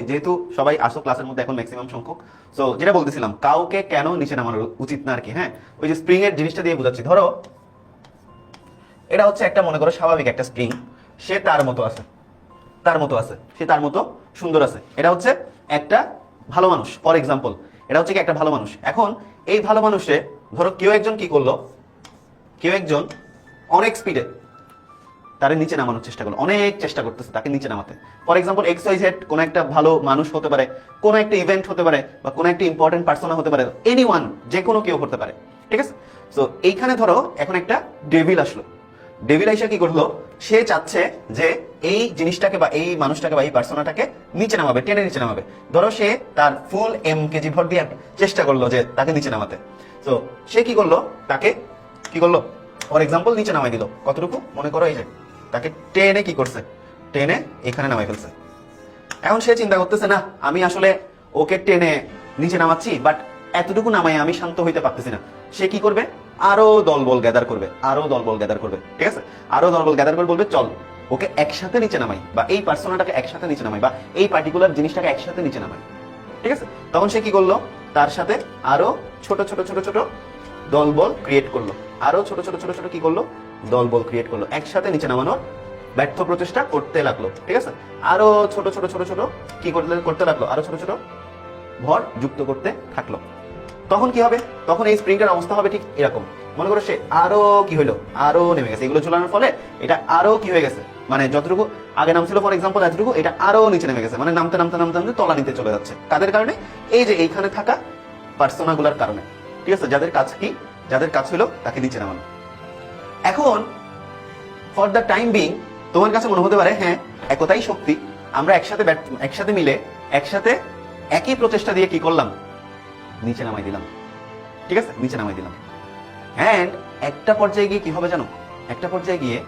যেহেতু সবাই আসো ক্লাসের মধ্যে এখন ম্যাক্সিমাম সংখ্যক। সো যেটা বলতেছিলাম, কাউকে কেন নিচে নামানো উচিত না আর কি হ্যাঁ? ওই যে স্প্রিং এর জিনিসটা দিয়ে বোঝাচ্ছি। ধরো, এটা হচ্ছে একটা মনে করো স্বাভাবিক একটা স্প্রিং সে তার মতো আছে। তার মতো আছে। সে তার মতো সুন্দর আছে। এটা হচ্ছে একটা ভালো মানুষ। ফর এক্সাম্পল এটা হচ্ছে কি একটা ভালো মানুষ। এখন এই ভালো মানুষে, ধরো কেউ একজন কি করল? কেউ একজন অনেক স্পিডে তারে নিচে নামানোর চেষ্টা করল। অনেক চেষ্টা করতেছে তাকে নিচে নামাতে। For example X Y Z কোনো একটা ভালো মানুষ হতে পারে, কোনো একটা ইভেন্ট হতে পারে, বা কোনো একটা ইম্পর্টেন্ট পার্সোনা হতে পারে এনি ওয়ান যে কোনো কেউ হতে পারে। ঠিক আছে? সো এইখানে ধরো এখন একটা ডেভিল আসলো। ডেভিল আইসা কি করল? সে চাচ্ছে যে এই জিনিসটাকে বা এই মানুষটাকে বা এই পার্সোনাটাকে নিচে নামাবে, টেনে নিচে নামাবে। ধরো সে তার ফুল এম কেজি ভর দিয়ে চেষ্টা করল যে তাকে নিচে নামাতে। তো সে কি করল? তাকে কি করল? ফর এক্সাম্পল নিচে নামাই দিল। কতটুকু? মনে করো এই যে। তাকে টেনে কি করছে? টেনে এখানে নামাই ফেলছে। এখন সে চিন্তা করতেছে, না, আমি আসলে ওকে টেনে নিচে নামাচ্ছি বাট এতটুকু নামাই আমি শান্ত হইতে পারতেছি না। সে কি করবে? আরও দলবল গ্যাদার করবে, আরও দলবল গ্যাদার করবে, ঠিক আছে? আরও দলবল গ্যাদার করে বলবে, চল, ওকে একসাথে নিচে নামাই, বা এই পার্সোনাটাকে একসাথে নিচে নামাই, বা এই পার্টিকুলার জিনিসটাকে একসাথে নিচে নামাই। ঠিক আছে? তখন সে কি করল? তার সাথে আরও ছোট ছোট ছোট ছোট দলবল ক্রিয়েট করল। আরও ছোট ছোট ছোট ছোট কি করল? দলবল ক্রিয়েট করল। একসাথে নিচে নামানোর ব্যর্থ প্রচেষ্টা করতে লাগল, ঠিক আছে? আরও ছোট ছোট ছোট ছোট কি করতে করতে লাগল? আরও ছোট ছোট ভর যুক্ত করতে থাকল। তখন কি হবে? তখন এই স্প্রিংটার অবস্থা হবে ঠিক এরকম। মনে করো সে আরও কি হইল? আরও নেমে গেছে। এগুলো ঝুলানোর ফলে এটা আরও কি হয়ে গেছে? মানে যতটুকু আগে নাম ছিল ফর এক্সাম্পল এতটুকু এটা আরও নিচে নেমে গেছে। মানে নামতে নামতে নামতে নামতে তলা নিতে চলে যাচ্ছে। কাদের কারণে? এই যে এইখানে থাকা পার্সোনাগুলার কারণে। ঠিক আছে? যাদের কাজ কি? যাদের কাজ হলো তাকে নিচে নামানো। এখন ফর দ্য টাইম বিং তোমার কাছে মনে হতে পারে হ্যাঁ একতাই শক্তি, আমরা একসাথে একসাথে মিলে, একসাথে একই প্রচেষ্টা দিয়ে কি করলাম? নিচে নামাই দিলাম। ঠিক আছে? নিচে নামাই দিলাম। অ্যান্ড একটা পর্যায়ে গিয়ে কি হবে জানো? একটা পর্যায়ে গিয়ে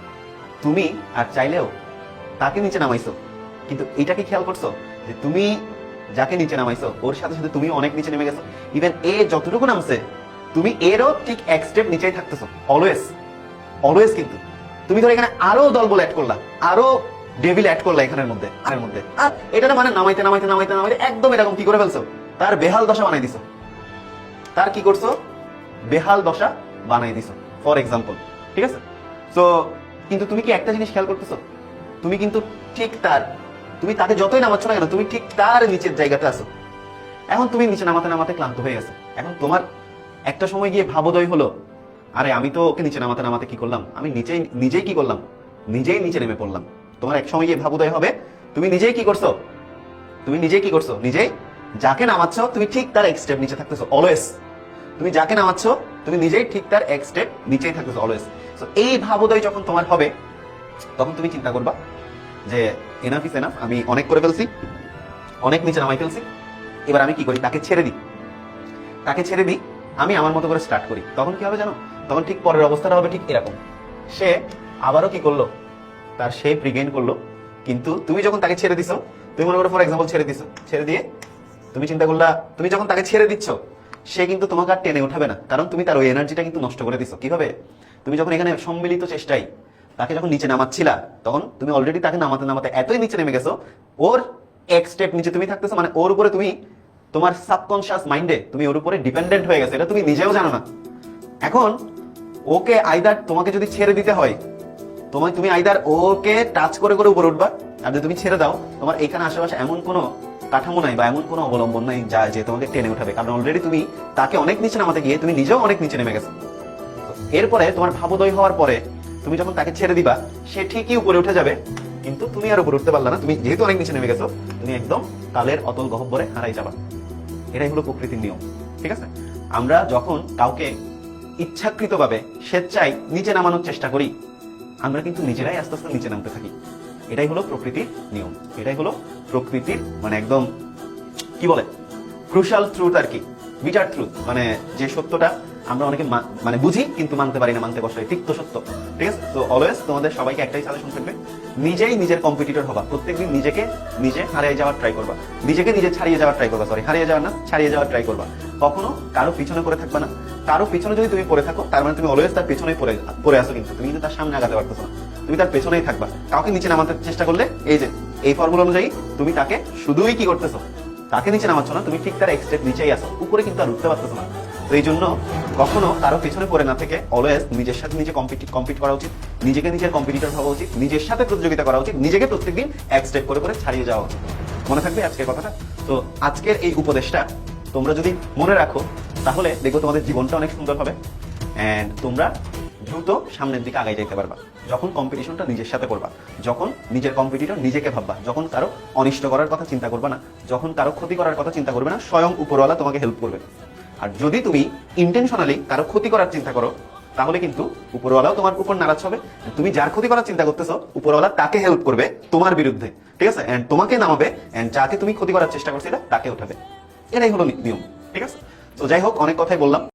তুমি আর চাইলেও তাকে নিচে নামাইছো। কিন্তু এটা কি খেয়াল করছ যে তুমি যাকে নিচে নামাইছো, ওর সাথে সাথে তুমি অনেক নিচে নেমে গেছো। ইভেন এ যতটুকু নামছে, তুমি এরও ঠিক এক স্টেপ নিচেই থাকতেছো অলওয়েজ অলওয়েজ কিন্তু। তুমি ধরো এখানে আরও দলবল অ্যাড করলা, আরও ডেভিল অ্যাড করলা এখানের মধ্যে এর মধ্যে। আর এটা না মানে নামাইতে নামাইতে নামাইতে নামাইতে একদম এরকম কি করে ফেলছো? তার বেহাল দশা বানাই দিছো। তার কি করছ? বেহাল দশা বানাই দিছো ফর এক্সাম্পল ঠিক আছে? তো কিন্তু তুমি কি একটা জিনিস খেয়াল করতেছো? তুমি কিন্তু ঠিক তার, তুমি তাকে যতই নামাচ্ছ না কেন, তুমি ঠিক তার নিচের জায়গাতে আছো। এখন তুমি নিচে নামাতে নামাতে ক্লান্ত হয়ে গেছো। এখন তোমার একটা সময় গিয়ে ভাবোদয় হলো আরে আমি তো ওকে নিচে নামাতে নামাতে কি করলাম? আমি নিচেই নিজেই কি করলাম? নিজেই নিচে নেমে পড়লাম। তোমার এক সময় গিয়ে ভাবোদয় হবে, তুমি নিজেই কি করছ? তুমি নিজেই কি করছ? নিজেই? যাকে নামাচ্ছ, তুমি ঠিক তার এক স্টেপ নিচে থাকতেছো অলওয়েজ তুমি যাকে নামাচ্ছ, তুমি নিজেই ঠিক তার এক স্টেপ নিচেই থাকতেছো অলওয়েজ তো এই ভাবোদয় যখন তোমার হবে, তখন তুমি চিন্তা করবা যে এনাফ ইস এনাফ আমি অনেক করে ফেলছি, অনেক নিচে নামাই ফেলছি, এবার আমি কি করি? তাকে ছেড়ে দিই। তাকে ছেড়ে দিই, আমি আমার মতো করে স্টার্ট করি। তখন কি হবে জানো? তখন ঠিক পরের অবস্থাটা হবে ঠিক এরকম। সে আবারও কি করল? তার সে রিগেইন করল। কিন্তু তুমি যখন তাকে ছেড়ে দিছো, তুমি মনে করো ফর এক্সাম্পল ছেড়ে দিছো। ছেড়ে দিয়ে তুমি চিন্তা করলা, তুমি যখন তাকে ছেড়ে দিচ্ছ, সে কিন্তু তোমাকে আর টেনে উঠাবে না। কারণ তুমি তার ওই এনার্জিটা কিন্তু নষ্ট করে দিছো। কীভাবে তুমি যখন এখানে সম্মিলিত চেষ্টাই তাকে যখন নিচে নামাচ্ছিলা, তখন তুমি অলরেডি তাকে নামাতে নামাতে এতই নিচে নেমে গেছো, ওর এক স্টেপ নিচে তুমি থাকতেছো মানে ওর উপরে তুমি, তোমার সাবকনশিয়াস মাইন্ডে তুমি ওর উপরে ডিপেন্ডেন্ট হয়ে গেছো। এটা তুমি নিজেও জানো না। এখন ওকে আইদার তোমাকে যদি ছেড়ে দিতে হয় তোমায় তুমি আইদার ওকে টাচ করে করে উপরে উঠবা, আর যদি তুমি ছেড়ে দাও, তোমার এখানে আশেপাশে এমন কোনো কাঠামো নাই বা এমন কোনো অবলম্বন নাই যা যে তোমাকে টেনে উঠাবে। কারণ অলরেডি তুমি তাকে অনেক নিচে নামাতে গিয়ে তুমি নিজেও অনেক নিচে নেমে গেছো। এরপরে তোমার ভাবোদয় হওয়ার পরে তুমি যখন তাকে ছেড়ে দিবা, সে ঠিকই উপরে উঠে যাবে, কিন্তু তুমি আর উপরে উঠতে পারলা না। তুমি যেহেতু অনেক নিচে নেমে গেছো, তুমি একদম কালের অতল গহব্বরে হারাই যাবা। এটাই হলো প্রকৃতির নিয়ম, ঠিক আছে? আমরা যখন কাউকে ইচ্ছাকৃতভাবে স্বেচ্ছায় নিচে নামানোর চেষ্টা করি। আমরা কিন্তু নিজেরাই আস্তে আস্তে নিচে নামতে থাকি। এটাই হলো প্রকৃতির নিয়ম। এটাই হলো প্রকৃতির মানে একদম, কি বলে? ক্রুশাল ট্রুথ আর কি। বিচার ট্রুথ মানে যে সত্যটা আমরা অনেকে মানে বুঝি, কিন্তু মানতে পারি না, মানতে বসাই তিক্ত সত্য? ঠিক আছে? তো অলওয়েজ তোমাদের সবাইকে একটাই সাজেশন থাকবে, নিজেই নিজের কম্পিটিটর হবা। প্রত্যেকদিন নিজেকে নিজে হারিয়ে যাওয়ার ট্রাই করবা। নিজেকে নিজে ছাড়িয়ে যাওয়ার ট্রাই করবা সরি হারিয়ে যাওয়ার না, ছাড়িয়ে যাওয়ার ট্রাই করবা। কখনো কারও পিছনে পড়ে থাকবা না। কারও পিছনে যদি তুমি পড়ে থাকো, তার মানে তুমি অলওয়েজ তার পেছনেই পড়ে পড়ে আসো কিন্তু। তুমি কিন্তু তার সামনে আগাতে পারতেছো না। তুমি তার পেছনেই থাকবা। কাউকে নিচে নামাতে চেষ্টা করলে, এই যে, এই ফর্মুলা অনুযায়ী তুমি তাকে শুধুই কি করতেছো? তাকে নিচে নামাচ্ছ না, তুমি ঠিক তার এক স্টেপ নিচেই আসো উপরে কিন্তু আর উঠতে পারতেছো না। তো এই জন্য কখনো কারও পেছনে পড়ে না থেকে অলওয়েজ নিজের সাথে নিজে কম্পিট কম্পিট করা উচিত, নিজেকে নিজের কম্পিটিটর হওয়া উচিত, নিজের সাথে প্রতিযোগিতা করা উচিত, নিজেকে প্রত্যেকদিন এক স্টেপ করে করে ছাড়িয়ে যাওয়া উচিত। মনে থাকবে আজকের কথাটা? তো আজকের এই উপদেশটা তোমরা যদি মনে রাখো, তাহলে দেখো তোমাদের জীবনটা অনেক সুন্দর হবে। অ্যান্ড তোমরা দ্রুত সামনের দিকে আগাই যেতে পারবা। যখন কম্পিটিশনটা নিজের সাথে করবা, যখন নিজের কম্পিটিটর নিজেকে ভাববা, যখন কারও অনিষ্ট করার কথা চিন্তা করবা না, যখন কারও ক্ষতি করার কথা চিন্তা করবে না, স্বয়ং উপরওয়ালা তোমাকে হেল্প করবে। আর যদি তুমি ইন্টেনশনালি কারও ক্ষতি করার চিন্তা করো, তাহলে কিন্তু উপরওয়ালাও তোমার উপর নারাজ হবে। তুমি যার ক্ষতি করার চিন্তা করতেছো, উপরওয়ালা তাকে হেল্প করবে তোমার বিরুদ্ধে। ঠিক আছে? এন্ড তোমাকে নামাবে এন্ড যাকে তুমি ক্ষতি করার চেষ্টা করছিলে, তাকে উঠাবে। এটাই হলো নিয়ম। ঠিক আছে? তো যাই হোক, অনেক কথাই বললাম।